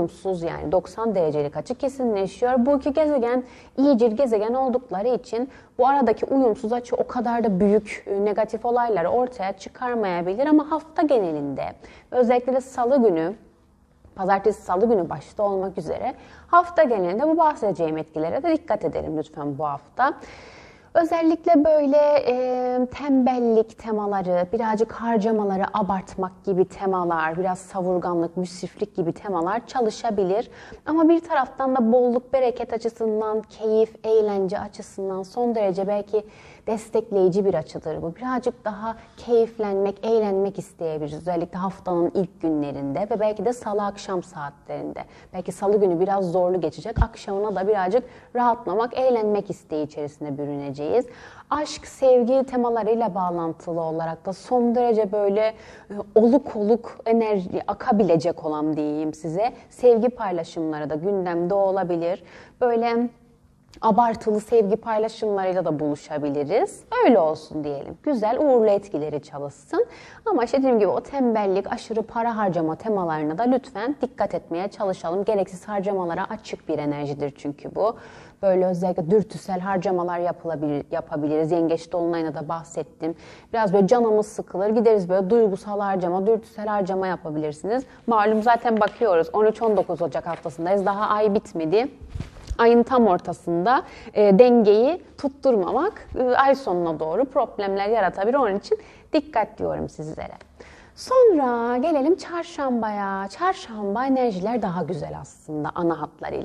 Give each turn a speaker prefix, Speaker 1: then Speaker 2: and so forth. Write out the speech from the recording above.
Speaker 1: uyumsuz yani 90 derecelik açı kesinleşiyor. Bu iki gezegen iyicil gezegen oldukları için bu aradaki uyumsuz açı o kadar da büyük e, negatif olayları ortaya çıkarmayabilir ama hafta genelinde özellikle de salı günü Pazartesi, salı günü başta olmak üzere hafta genelinde bu bahsedeceğim etkilere de dikkat edelim lütfen bu hafta. Özellikle böyle e, tembellik temaları, birazcık harcamaları abartmak gibi temalar, biraz savurganlık, müsriflik gibi temalar çalışabilir. Ama bir taraftan da bolluk, bereket açısından, keyif, eğlence açısından son derece belki destekleyici bir açıdır bu. Birazcık daha keyiflenmek, eğlenmek isteyebiliriz. Özellikle haftanın ilk günlerinde ve belki de salı akşam saatlerinde. Belki salı günü biraz zorlu geçecek, akşamına da birazcık rahatlamak, eğlenmek isteği içerisinde bürüneceğiz. Aşk, sevgi temalarıyla bağlantılı olarak da son derece böyle e, oluk oluk enerji akabilecek olan diyeyim size. Sevgi paylaşımları da gündemde olabilir. Böyle abartılı sevgi paylaşımlarıyla da buluşabiliriz. Öyle olsun diyelim. Güzel, uğurlu etkileri çalışsın. Ama işte dediğim gibi o tembellik, aşırı para harcama temalarına da lütfen dikkat etmeye çalışalım. Gereksiz harcamalara açık bir enerjidir çünkü bu. Böyle özellikle dürtüsel harcamalar yapılabilir, yapabiliriz. Yengeç Dolunay'ına da bahsettim. Biraz böyle canımız sıkılır. Gideriz böyle duygusal harcama, dürtüsel harcama yapabilirsiniz. Malum zaten bakıyoruz 13-19 Ocak haftasındayız. Daha ay bitmedi ayın tam ortasında e, dengeyi tutturmamak e, ay sonuna doğru problemler yaratabilir. Onun için dikkat diyorum sizlere. Sonra gelelim çarşambaya. Çarşamba enerjiler daha güzel aslında ana hatlarıyla.